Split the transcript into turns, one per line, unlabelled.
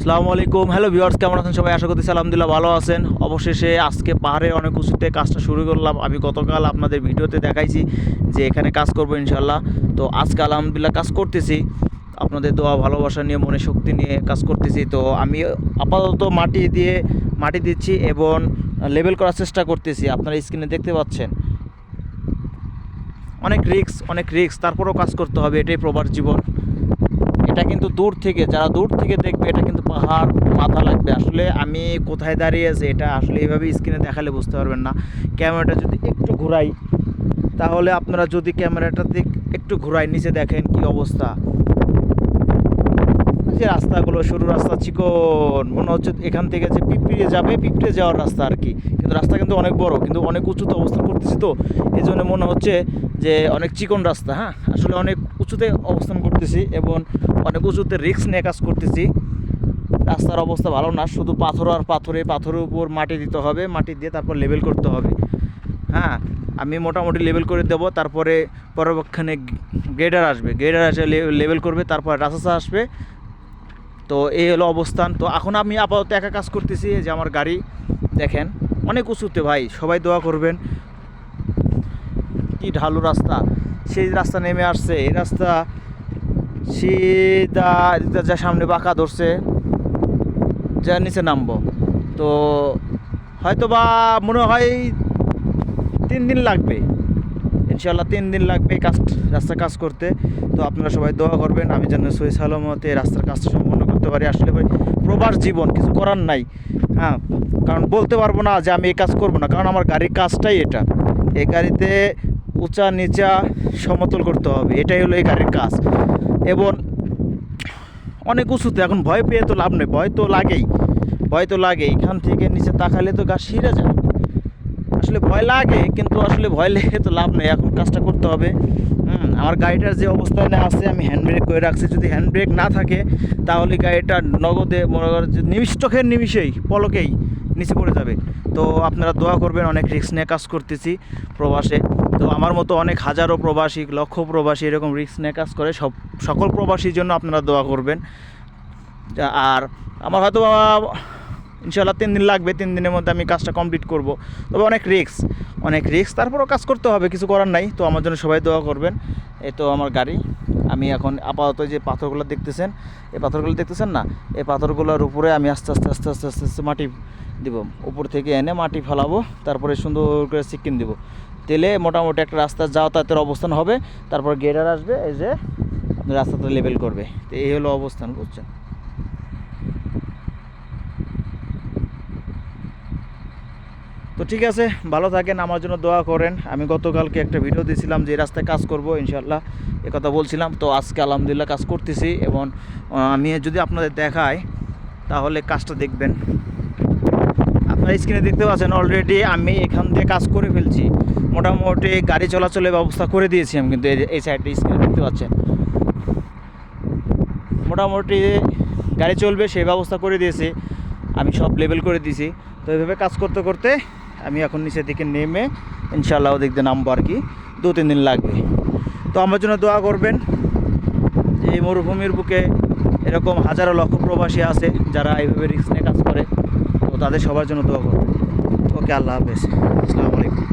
আসসালামু আলাইকুম। Hello viewers কেমন আছেন সবাই? আশা করতেছি আলহামদুলিল্লাহ ভালো আছেন। অবশেষে আজকে পাহাড়ের অনেক উঁচুতে কাজটা শুরু করলাম। আমি গতকাল আপনাদের ভিডিওতে দেখাইছি যে এখানে কাজ করব ইনশাল্লাহ তো আজকে আলহামদুলিল্লাহ কাজ করতেছি। আপনাদের দোয়া, ভালোবাসা নিয়ে মনে শক্তি নিয়ে কাজ করতেছি। তো আমি আপাতত মাটি দিয়ে, মাটি দিচ্ছি এবং লেবেল করার চেষ্টা করতেছি। আপনারা স্ক্রিনে দেখতে পাচ্ছেন। অনেক রিস্ক অনেক রিক্স তারপরেও কাজ করতে হবে। এটাই প্রবার জীবন। এটা কিন্তু দূর থেকে, যারা দূর থেকে দেখবে, এটা কিন্তু পাহাড়, মাথা লাগবে। আসলে আমি কোথায় দাঁড়িয়ে আছি, এটা আসলে এইভাবে স্ক্রিনে দেখালে বুঝতে পারবেন না। ক্যামেরাটা যদি একটু ঘুরাই, তাহলে আপনারা যদি ক্যামেরাটা দিক, একটু ঘুরাই, নিচে দেখেন কি অবস্থা। যে রাস্তাগুলো, সরু রাস্তা, চিকন, মনে হচ্ছে এখান থেকে যে পিঁপড়ে যাবে, পিঁপড়ে যাওয়ার রাস্তা আর কি। কিন্তু রাস্তা কিন্তু অনেক বড়, কিন্তু অনেক উঁচুতে অবস্থান করতেছি তো। এই জন্য মনে হচ্ছে যে অনেক চিকন রাস্তা হ্যাঁ? আসলে অনেক উঁচুতে অবস্থান করতেছি এবং অনেক উঁচুতে রিস্ক নিয়ে কাজ করতেছি। রাস্তার অবস্থা ভালো না, শুধু পাথর আর পাথরে, পাথরের উপর মাটি দিতে হবে, মাটি দিয়ে তারপর লেবেল করতে হবে। হ্যাঁ আমি মোটামুটি লেবেল করে দেবো, তারপরে পরবক্ষণে গ্রেডার আসবে। গ্রেডার আসে লেবেল করবে, তারপর রাস্তা আসবে। তো এই হলো অবস্থান। তো এখন আমি আপাতত একা কাজ করতেছি যে আমার গাড়ি, দেখেন, অনেক উঁচুতে ভাই, সবাই দোয়া করবেন। কি ঢালু রাস্তা। সেই রাস্তা নেমে আসছে। এই রাস্তা এদিকটা যা সামনে বাঁকা ধরছে, যা নিচে নামবো। তো হয়তো বা মনে হয় তিন দিন লাগবে। ইনশাল্লাহ তিন দিন লাগবে কাজ রাস্তার কাজ করতে। তো আপনারা সবাই দোয়া করবেন, আমি যেন সই সালামতে রাস্তার কাজটা সম্পন্ন করতে পারি। আসলে প্রবাস জীবন, কিছু করার নাই। হ্যাঁ কারণ বলতে পারব না যে আমি এই কাজ করব না, কারণ আমার গাড়ির কাজটাই এটা। এই গাড়িতে উঁচা নিচা সমতল করতে হবে, এটাই হলো এই গাড়ির কাজ। এবং অনেক উঁচুতে এখন ভয় পেয়ে তো লাভ নেই, ভয় তো লাগেই, ভয় তো লাগে এখান থেকে নিচে তাকালে তো গাছ সিরে যায়। আসলে ভয় লাগে, কিন্তু আসলে ভয় লেগে তো লাভ নেই। এখন কাজটা করতে হবে। হুম, আমার গাড়িটার যে অবস্থানে আছে, আমি হ্যান্ড ব্রেক করে রাখছি। যদি হ্যান্ড ব্রেক না থাকে, তাহলে গাড়িটা নগদে মনে করেন যে নিমিষ চোখের নিমিষেই, পলকেই নিচে পড়ে যাবে। তো আপনারা দোয়া করবেন, অনেক রিস্ক নিয়ে কাজ করতেছি প্রবাসে। তো আমার মতো অনেক হাজারো প্রবাসী, লক্ষ প্রবাসী এরকম রিস্ক নিয়ে কাজ করে, সব, সকল প্রবাসীর জন্য আপনারা দোয়া করবেন। আর আমার হয়তো ইনশাল্লাহ তিন দিন লাগবে, তিন দিনের মধ্যে আমি কাজটা কমপ্লিট করব। তবে অনেক রিস্ক অনেক রিক্স তারপরেও কাজ করতে হবে, কিছু করার নাই। তো আমার জন্য সবাই দোয়া করবেন। এই তো আমার গাড়ি, আমি এখন আপাতত যে পাথরগুলো দেখতেছেন, এই পাথরগুলো দেখতেছেন না? এই পাথরগুলোর উপরে আমি আস্তে আস্তে আস্তে আস্তে আস্তে আস্তে মাটি দিব। উপর থেকে এনে মাটি ফেলাবো, তারপরে সুন্দর করে চিকেন দিব। তেলে মোটামুটি একটা রাস্তা যাতায়াতের অবস্থান হবে, তারপর গেটার আসবে, এই যে রাস্তাটা লেবেল করবে। তো এই হলো অবস্থান, বুঝছেন? তো ঠিক আছে, ভালো থাকেন, আমার জন্য দোয়া করেন। আমি গতকালকে একটা ভিডিও দিয়েছিলাম যে রাস্তায় কাজ করব ইনশাল্লাহ কথা বলছিলাম, তো আজকে আলহামদুলিল্লাহ কাজ করতেছি এবং আমি যদি আপনাদের দেখাই, তাহলে কাজটা দেখবেন। আপনারা স্ক্রিনে দেখতে পাচ্ছেন অলরেডি আমি এখান দিয়ে কাজ করে ফেলছি। মোটামুটি গাড়ি চলাচলের ব্যবস্থা করে দিয়েছি আমি কিন্তু এই- এই সাইডে স্ক্রিনে দেখতে পাচ্ছেন। মোটামুটি গাড়ি চলবে, সেই ব্যবস্থা করে দিয়েছি। আমি সব লেভেল করে দিয়েছি। তো এইভাবে কাজ করতে করতে আমি এখন নিচের দিকে নেমে ইনশাল্লাহ দিয়ে নামবো আর কি, দু, তিন দিন লাগবে। তো আমার জন্য দোয়া করবেন যে এই মরুভূমির বুকে এরকম হাজারো লক্ষ প্রবাসী আছে যারা এইভাবে রিস্ক নিয়ে কাজ তাদের সবার জন্য দোয়া করবেন ওকে আল্লাহ হাফেজ। আসসালামু আলাইকুম।